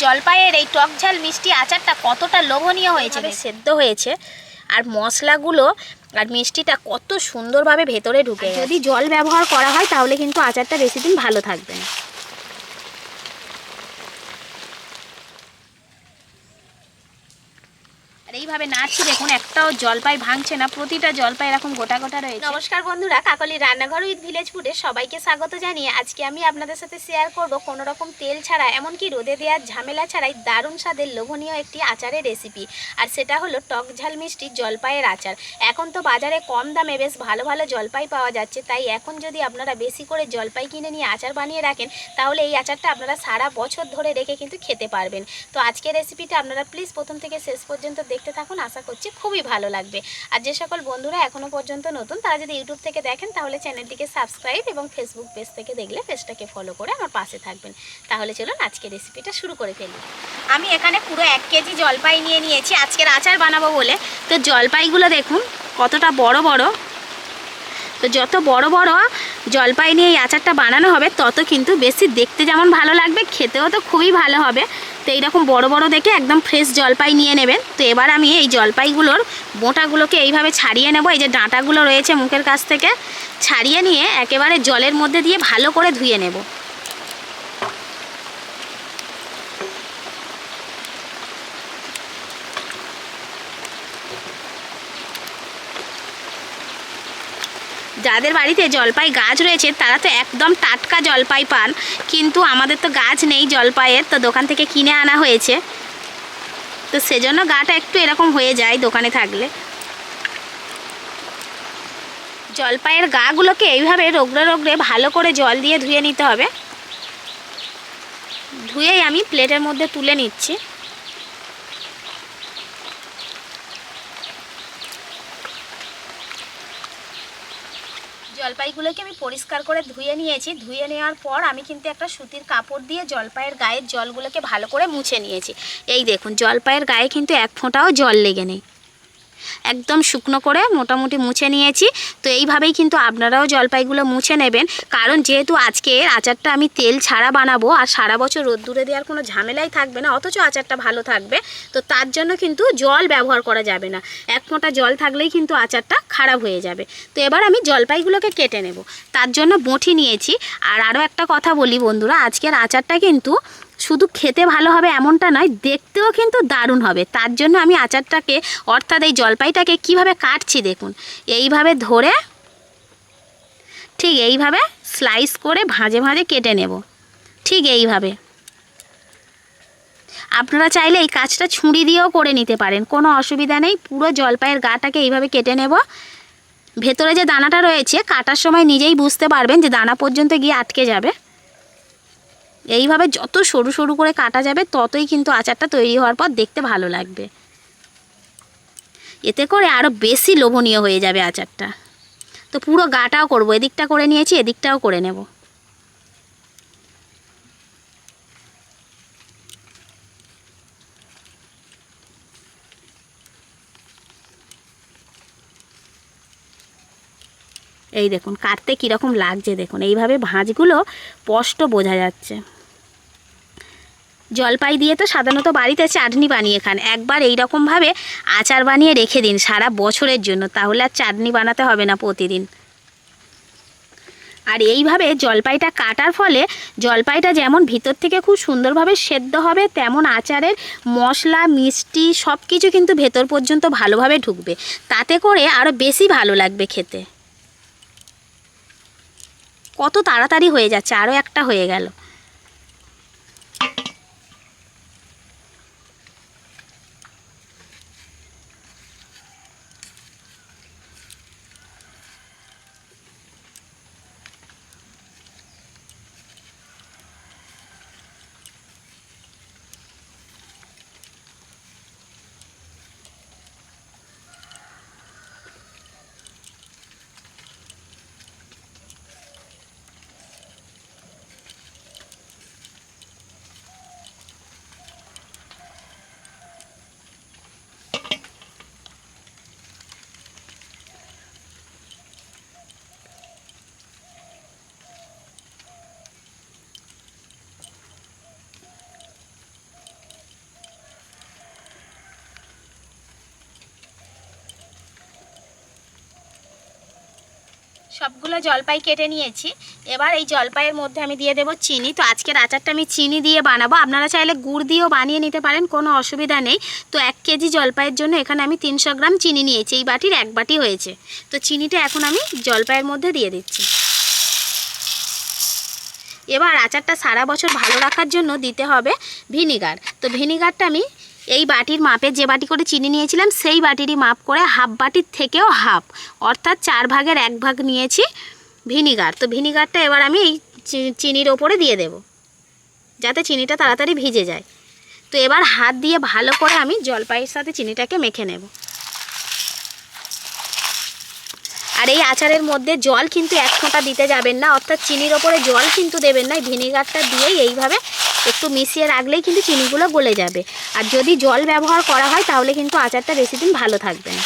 জলপাইয়ের এই টক ঝাল মিষ্টি আচারটা কতটা লোভনীয় হয়েছে সেদ্ধ হয়েছে আর মশলাগুলো আর মিষ্টিটা কত সুন্দরভাবে ভেতরে ঢুকে যদি জল ব্যবহার করা হয় তাহলে কিন্তু আচারটা বেশি দিন ভালো থাকবে না। এইভাবে নাড়ছি দেখুন, একটাও জলপাই ভাঙছে না, প্রতিটা জলপাই এরকম গোটা গোটা রয়েছে। নমস্কার বন্ধুরা, কাকলি রান্নাঘর উইথ ভিলেজ ফুডে সবাইকে স্বাগত জানিয়ে আজকে আমি আপনাদের সাথে শেয়ার করব কোনো রকম তেল ছাড়া, এমনকি রোদে দেওয়ার ঝামেলা ছাড়াই দারুণ স্বাদের লোভনীয় একটি আচারের রেসিপি আর সেটা হলো টক ঝাল মিষ্টি জলপাইয়ের আচার। এখন তো বাজারে কম দামে বেশ ভালো ভালো জলপাই পাওয়া যাচ্ছে, তাই এখন যদি আপনারা বেশি করে জলপাই কিনে নিয়ে আচার বানিয়ে রাখেন, তাহলে এই আচারটা আপনারা সারা বছর ধরে রেখে কিন্তু খেতে পারবেন। তো আজকের রেসিপিটা আপনারা প্লিজ প্রথম থেকে শেষ পর্যন্ত দেখতে থাকুন আশা করছি খুবই ভালো লাগবে। আর যে সকল বন্ধুরা এখনও পর্যন্ত নতুন, তারা যদি ইউটিউব থেকে দেখেন, তাহলে চ্যানেলটিকে সাবস্ক্রাইব এবং ফেসবুক পেজ থেকে দেখলে পেজটাকে ফলো করে আমার পাশে থাকবেন। তাহলে চলুন আজকের রেসিপিটা শুরু করে ফেলি। আমি এখানে পুরো এক কেজি জলপাই নিয়ে নিয়েছি, আজকের আচার বানাবো বলে। তো জলপাইগুলো দেখুন, কতটা বড় বড়। তো যত বড় বড় জলপাই নিয়ে এই আচারটা বানানো হবে, তত কিন্তু বেশি দেখতে যেমন ভালো লাগবে, খেতেও তো খুবই ভালো হবে। তো এইরকম বড় বড় দেখে একদম ফ্রেশ জলপাই নিয়ে নেবেন। তো এবার আমি এই জলপাইগুলোর বোঁটাগুলোকে এইভাবে ছাড়িয়ে নেব। এই যে ডাঁটাগুলো রয়েছে মুখের কাছ থেকে, ছাড়িয়ে নিয়ে একেবারে জলের মধ্যে দিয়ে ভালো করে ধুয়ে নেব। যাদের বাড়িতে জলপাই গাছ রয়েছে, তারা তো একদম টাটকা জলপাই পান। কিন্তু আমাদের তো গাছ নেই জলপাইয়ের, তো দোকান থেকে কিনে আনা হয়েছে। তো সেজন্য গাটা একটু এরকম হয়ে যায় দোকানে থাকলে। জলপাইয়ের গাগুলোকে এইভাবে রোগড়ে রোগড়ে ভালো করে জল দিয়ে ধুয়ে নিতে হবে। ধুয়েই আমি প্লেটের মধ্যে তুলে নিচ্ছি। জলপাইগুলোকে আমি পরিষ্কার করে ধুয়ে নিয়েছি। ধুয়ে নেওয়ার পর আমি কিন্তু একটা সুতির কাপড় দিয়ে জলপাইয়ের গায়ের জলগুলোকে ভালো করে মুছে নিয়েছি। এই দেখুন, জলপাইয়ের গায়ে কিন্তু এক ফোঁটাও জল লেগে নেই। একদম শুকনো করে মোটামুটি মুছে নিয়েছি। তো এইভাবেই কিন্তু আপনারাও জলপাইগুলো মুছে নেবেন। কারণ যেহেতু আজকে আচারটা আমি তেল ছাড়া বানাবো আর সারা বছর রোদ্দুরে দেওয়ার কোনো ঝামেলাই থাকবে না, অথচ আচারটা ভালো থাকবে, তো তার জন্য কিন্তু জল ব্যবহার করা যাবে না। এক ফোঁটা জল থাকলেই কিন্তু আচারটা খারাপ হয়ে যাবে। তো এবার আমি জলপাইগুলোকে কেটে নেব। তার জন্য বঁটি নিয়েছি। আর আরও একটা কথা বলি বন্ধুরা, আজকের আচারটা কিন্তু শুধু খেতে ভালো হবে এমনটা নয়, দেখতেও কিন্তু দারুণ হবে। তার জন্য আমি আচারটাকে, অর্থাৎ এই জলপাইটাকে কীভাবে কাটছি দেখুন। এইভাবে ধরে, ঠিক এইভাবে স্লাইস করে ভাঁজে ভাঁজে কেটে নেব। ঠিক এইভাবে। আপনারা চাইলে এই কাজটা ছুঁড়ি দিয়েও করে নিতে পারেন, কোনো অসুবিধা নেই। পুরো জলপাইয়ের গাটাকে এইভাবে কেটে নেব। ভেতরে যে দানাটা রয়েছে, কাটার সময় নিজেই বুঝতে পারবেন যে দানা পর্যন্ত গিয়ে আটকে যাবে। এইভাবে যত সরু সরু করে কাটা যাবে, ততই কিন্তু আচারটা তৈরি হওয়ার পর দেখতে ভালো লাগবে। এতে করে আরও বেশি লোভনীয় হয়ে যাবে আচারটা। তো পুরো গাটাও করব, এদিকটা করে নিয়েছি, এদিকটাও করে নেব। এই দেখুন, কাটতে কীরকম লাগছে দেখুন। এইভাবে ভাঁজগুলো স্পষ্ট বোঝা যাচ্ছে। জলপাই দিয়ে তো সাধারণত বাড়িতে চাটনি বানিয়ে খান। একবার এই রকমভাবে আচার বানিয়ে রেখে দিন সারা বছরের জন্য, তাহলে আর চাটনি বানাতে হবে না প্রতিদিন। আর এইভাবে জলপাইটা কাটার ফলে জলপাইটা যেমন ভিতর থেকে খুব সুন্দরভাবে সেদ্ধ হবে, তেমন আচারের মশলা, মিষ্টি সব কিছু কিন্তু ভেতর পর্যন্ত ভালোভাবে ঢুকবে। তাতে করে আরও বেশি ভালো লাগবে খেতে। কত তাড়াতাড়ি হয়ে যাচ্ছে আরও একটা হয়ে গেল। সবগুলো জলপাই কেটে নিয়েছি। এবার এই জলপাইয়ের মধ্যে আমি দিয়ে দেবো চিনি। তো আজকের আচারটা আমি চিনি দিয়ে বানাবো। আপনারা চাইলে গুড় দিয়েও বানিয়ে নিতে পারেন, কোনো অসুবিধা নেই। তো এক কেজি জলপাইয়ের জন্য এখানে আমি তিনশো গ্রাম চিনি নিয়েছি। এই বাটির এক বাটি হয়েছে। তো চিনিটা এখন আমি জলপাইয়ের মধ্যে দিয়ে দিচ্ছি। এবার আচারটা সারা বছর ভালো রাখার জন্য দিতে হবে ভিনিগার। তো ভিনিগারটা আমি এই বাটির মাপে যে বাটি করে চিনি নিয়েছিলাম, সেই বাটিরই মাপ করে হাফ বাটির থেকেও হাফ। অর্থাৎ চার ভাগের এক ভাগ নিয়েছি ভিনিগার। তো ভিনিগারটা এবার আমি এই চিনির ওপরে দিয়ে দেব, যাতে চিনিটা তাড়াতাড়ি ভিজে যায়। তো এবার হাত দিয়ে ভালো করে আমি জলপাইয়ের সাথে চিনিটাকে মেখে নেব। আর এই আচারের মধ্যে জল কিন্তু এক ফোঁটা দিতে যাবেন না, অর্থাৎ চিনির ওপরে জল কিন্তু দেবেন না ভিনেগারটা দিয়েই এইভাবে একটু মিশিয়ে রাখলেই কিন্তু চিনিগুলো গলে যাবে। আর যদি জল ব্যবহার করা হয়, তাহলে কিন্তু আচারটা বেশি দিন ভালো থাকবে না।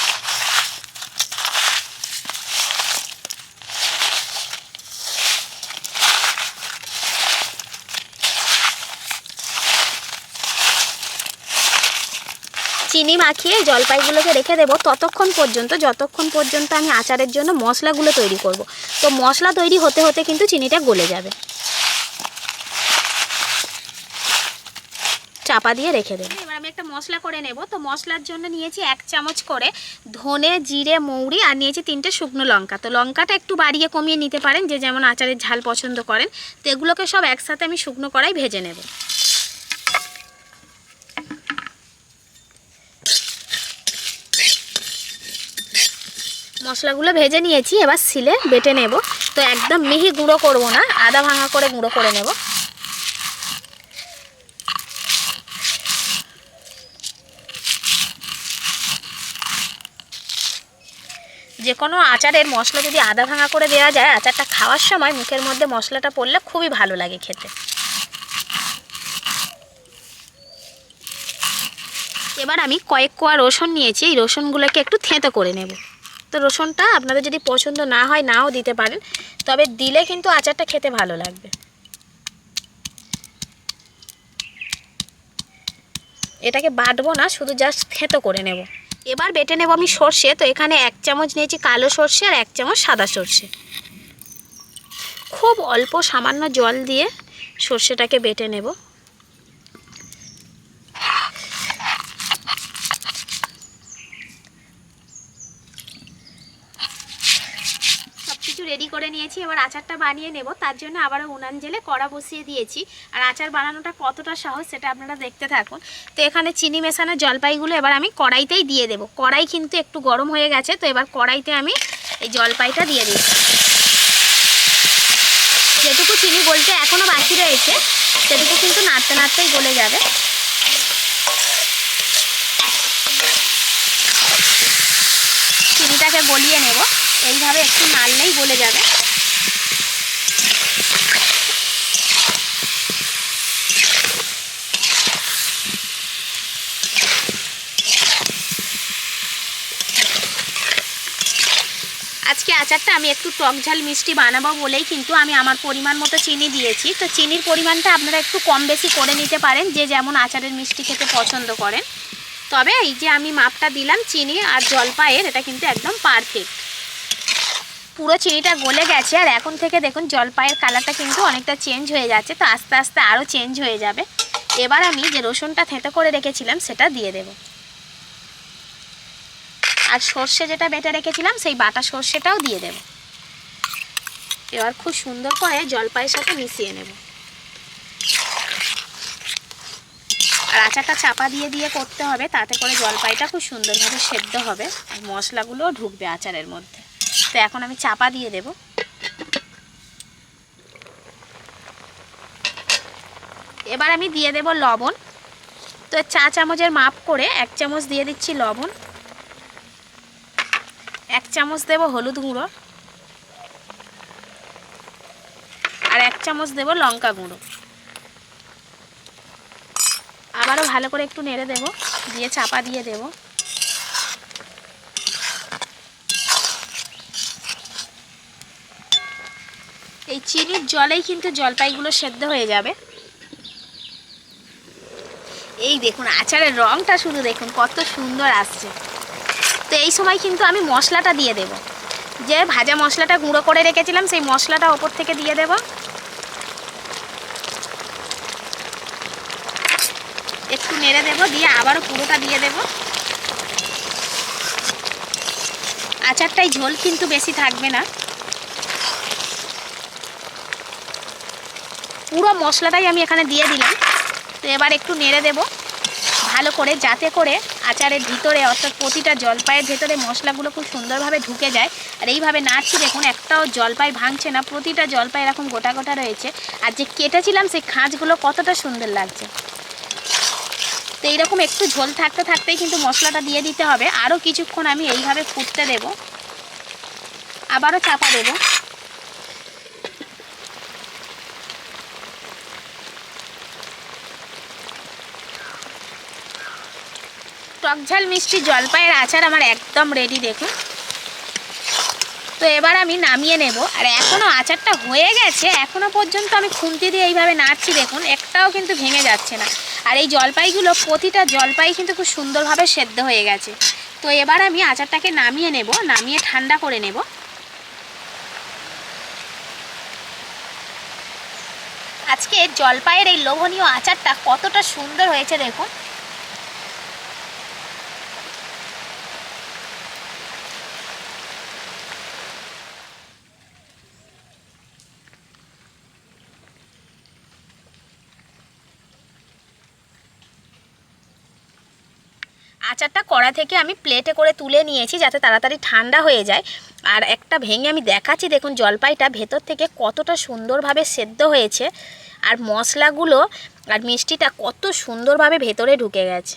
চিনি মাখিয়ে জলপাইগুলোকে রেখে দেবো ততক্ষণ পর্যন্ত, যতক্ষণ পর্যন্ত আমি আচারের জন্য মশলাগুলো তৈরি করব। তো মশলা তৈরি হতে হতে কিন্তু চিনিটা গলে যাবে। চাপা দিয়ে রেখে দেবো। এবার আমি একটা মশলা করে নেব। তো মশলার জন্য নিয়েছি এক চামচ করে ধনে, জিরে, মৌরি আর নিয়েছি তিনটে শুকনো লঙ্কা। তো লঙ্কাটা একটু বাড়িয়ে কমিয়ে নিতে পারেন, যে যেমন আচারের ঝাল পছন্দ করেন। তো এগুলোকে সব একসাথে আমি শুকনো কড়াই ভেজে নেব। মশলাগুলো ভেজে নিয়েছি, এবার সিলে বেটে নেব। তো একদম মিহি গুঁড়ো করব না, আদা ভাঙা করে গুঁড়ো করে নেব। যে কোনো আচারের মশলা যদি আদা ভাঙা করে দেওয়া যায়, আচারটা খাওয়ার সময় মুখের মধ্যে মশলাটা পড়লে খুবই ভালো লাগে খেতে। এবার আমি কয়েক কোয়া রসুন নিয়েছি, এই রসুনগুলোকে একটু থেঁতো করে নেব। তো রসুনটা আপনাদের যদি পছন্দ না হয়, নাও দিতে পারেন, তবে দিলে কিন্তু আচারটা খেতে ভালো লাগবে। এটাকে বাটবো না, শুধু জাস্ট থেঁতো করে নেব। এবার বেটে নেব আমি সর্ষে, তো এখানে এক চামচ নিয়েছি কালো সর্ষে আর এক চামচ সাদা সর্ষে। খুব অল্প সামান্য জল দিয়ে সর্ষেটাকে বেটে নেব সব কিছু রেডি করে নিয়েছি এবার আচারটা বানিয়ে নেব। তার জন্য আবারও উনান জেলে কড়া বসিয়ে দিয়েছি। আর আচার বানানোটা কতটা সহজ সেটা আপনারা দেখতে থাকুন। তো এখানে চিনি মেশানো জলপাইগুলো এবার আমি কড়াইতেই দিয়ে দেব। কড়াই কিন্তু একটু গরম হয়ে গেছে, তো এবার কড়াইতে আমি এই জলপাইটা দিয়ে দিচ্ছি। যেটুকু চিনি বলতে এখনও বাকি রয়েছে, সেটুকু কিন্তু নাড়তে নাড়তেই গলে যাবে। চিনিটাকে গলিয়ে নেব। এইভাবে একটু নাড়লেই গলে যাবে। আজকে আচারটা আমি একটু টক ঝাল মিষ্টি বানাবো বলেই কিন্তু আমি আমার পরিমাণ মতো চিনি দিয়েছি। তো চিনির পরিমাণটা আপনারা একটু কম বেশি করে নিতে পারেন, যে যেমন আচারের মিষ্টি খেতে পছন্দ করেন। তবে এই যে আমি মাপটা দিলাম, চিনি আর জলপাইয়ের, এটা কিন্তু একদম পারফেক্ট পুরো চিনিটা গলে গেছে আর এখন থেকে দেখুন, জলপাইয়ের কালারটা কিন্তু অনেকটা চেঞ্জ হয়ে যাচ্ছে, তো আস্তে আস্তে আরও চেঞ্জ হয়ে যাবে। এবার আমি যে রসুনটা থেঁতো করে রেখেছিলাম, সেটা দিয়ে দেব। আর সর্ষে যেটা বেটে রেখেছিলাম, সেই বাটা সর্ষেটাও দিয়ে দেব। এবার খুব সুন্দর করে জলপাইয়ের সাথে মিশিয়ে নেব। আর আচারটা চাপা দিয়ে দিয়ে করতে হবে, তাতে করে জলপাইটা খুব সুন্দরভাবে সেদ্ধ হবে আর মশলাগুলোও ঢুকবে আচারের মধ্যে। তো এখন আমি চাপা দিয়ে দেব। এবার আমি দিয়ে দেব লবণ। তো চা চামচের মাপ করে এক চামচ দিয়ে দিচ্ছি লবণ। এক চামচ দেব হলুদ গুঁড়ো আর এক চামচ দেব লঙ্কা গুঁড়ো। আবারও ভালো করে একটু নেড়ে দেব, দিয়ে চাপা দিয়ে দেব। এই চিনির জলেই কিন্তু জলপাইগুলো সেদ্ধ হয়ে যাবে। এই দেখুন, আচারের রঙটা শুধু দেখুন, কত সুন্দর আসছে। তো এই সময় কিন্তু আমি মশলাটা দিয়ে দেব। যে ভাজা মশলাটা গুঁড়ো করে রেখেছিলাম, সেই মশলাটা ওপর থেকে দিয়ে দেব। একটু নেড়ে দেব, দিয়ে আবারও পুরোটা দিয়ে দেব। আচারটাই ঝোল কিন্তু বেশি থাকবে না। পুরো মশলাটাই আমি এখানে দিয়ে দিলাম। তো এবার একটু নেড়ে দেব, ভালো করে, যাতে করে আচারের ভিতরে অর্থাৎ প্রতিটা জলপাইয়ের ভেতরে মশলাগুলো খুব সুন্দরভাবে ঢুকে যায়। আর এইভাবে নাড়ছি দেখুন, একটাও জলপাই ভাঙছে না, প্রতিটা জলপাই এরকম গোটা গোটা রয়েছে। আর যে কেটেছিলাম সেই খাঁজগুলো কতটা সুন্দর লাগছে। তো এইরকম একটু ঝোল থাকতে থাকতেই কিন্তু মশলাটা দিয়ে দিতে হবে। আরও কিছুক্ষণ আমি এইভাবে ফুটতে দেব। আবারও চাপা দেবো। টকঝাল মিষ্টি জলপাইয়ের আচার আমার একদম রেডি দেখুন। তো এবার আমি নামিয়ে নেব। আর এখনও আচারটা হয়ে গেছে এখনও পর্যন্ত আমি খুন্তি দিয়ে এইভাবে নাড়ছি, দেখুন, একটাও কিন্তু ভেঙে যাচ্ছে না। আর এই জলপাইগুলো, প্রতিটা জলপাই কিন্তু খুব সুন্দরভাবে সেদ্ধ হয়ে গেছে। তো এবার আমি আচারটাকে নামিয়ে নেব, নামিয়ে ঠান্ডা করে নেব। আজকে জলপাইয়ের এই লোভনীয় আচারটা কতটা সুন্দর হয়েছে, দেখুন। আচারটা কড়া থেকে আমি প্লেটে করে তুলে নিয়েছি যাতে তাড়াতাড়ি ঠান্ডা হয়ে যায়। আর একটা ভেঙে আমি দেখাচ্ছি, দেখুন জলপাইটা ভেতর থেকে কতটা সুন্দরভাবে সেদ্ধ হয়েছে। আর মশলাগুলো আর মিষ্টিটা কত সুন্দরভাবে ভেতরে ঢুকে গেছে।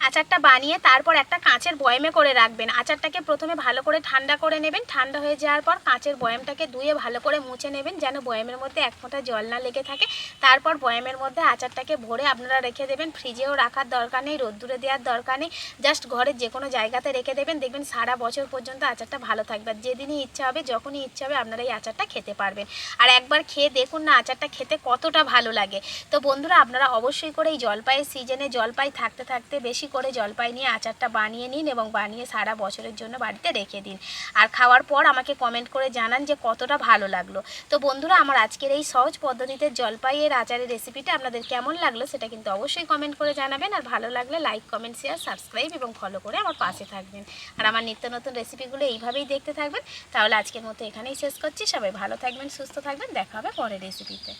আচারটা বানিয়ে তারপর একটা কাঁচের বয়ামে করে রাখবেন। আচারটাকে প্রথমে ভালো করে ঠান্ডা করে নেবেন। ঠান্ডা হয়ে যাওয়ার পর কাঁচের বয়ামটাকে ধুয়ে ভালো করে মুছে নেবেন যেন বয়ামের মধ্যে এক ফোঁটা জল না লেগে থাকে। তারপর বয়ামের মধ্যে আচারটাকে ভরে আপনারা রেখে দেবেন। ফ্রিজেও রাখার দরকার নেই, রোদ্দুরে দেওয়ার দরকার নেই। জাস্ট ঘরের যে কোনো জায়গাতে রেখে দেবেন। দেখবেন সারা বছর পর্যন্ত আচারটা ভালো থাকবে। আর যেদিনই ইচ্ছা হবে, যখনই ইচ্ছা হবে, আপনারা এই আচারটা খেতে পারবেন। আর একবার খেয়ে দেখুন না আচারটা খেতে কতটা ভালো লাগে। তো বন্ধুরা, আপনারা অবশ্যই করে এই জলপাইয়ের সিজনে জলপাই থাকতে থাকতে বেশি করে জলপাই নিয়ে আচারটা বানিয়ে নিন এবং বানিয়ে সারা বছরের জন্য বাড়িতে রেখে দিন। আর খাওয়ার পর আমাকে কমেন্ট করে জানান যে কতটা ভালো লাগল। তো বন্ধুরা, আমার আজকের এই সহজ পদ্ধতিতে জলপাইয়ের আচারের রেসিপিটা আপনাদের কেমন লাগল সেটা কিন্তু অবশ্যই কমেন্ট করে জানাবেন। আর ভালো লাগলে লাইক কমেন্ট শেয়ার সাবস্ক্রাইব এবং ফলো করে আমার পাশে থাকবেন। আর আমার নিত্য নতুন রেসিপিগুলো এইভাবেই দেখতে থাকবেন। তাহলে আজকের মতো এখানেই শেষ করছি। সবাই ভালো থাকবেন, সুস্থ থাকবেন। দেখা হবে পরের রেসিপিতে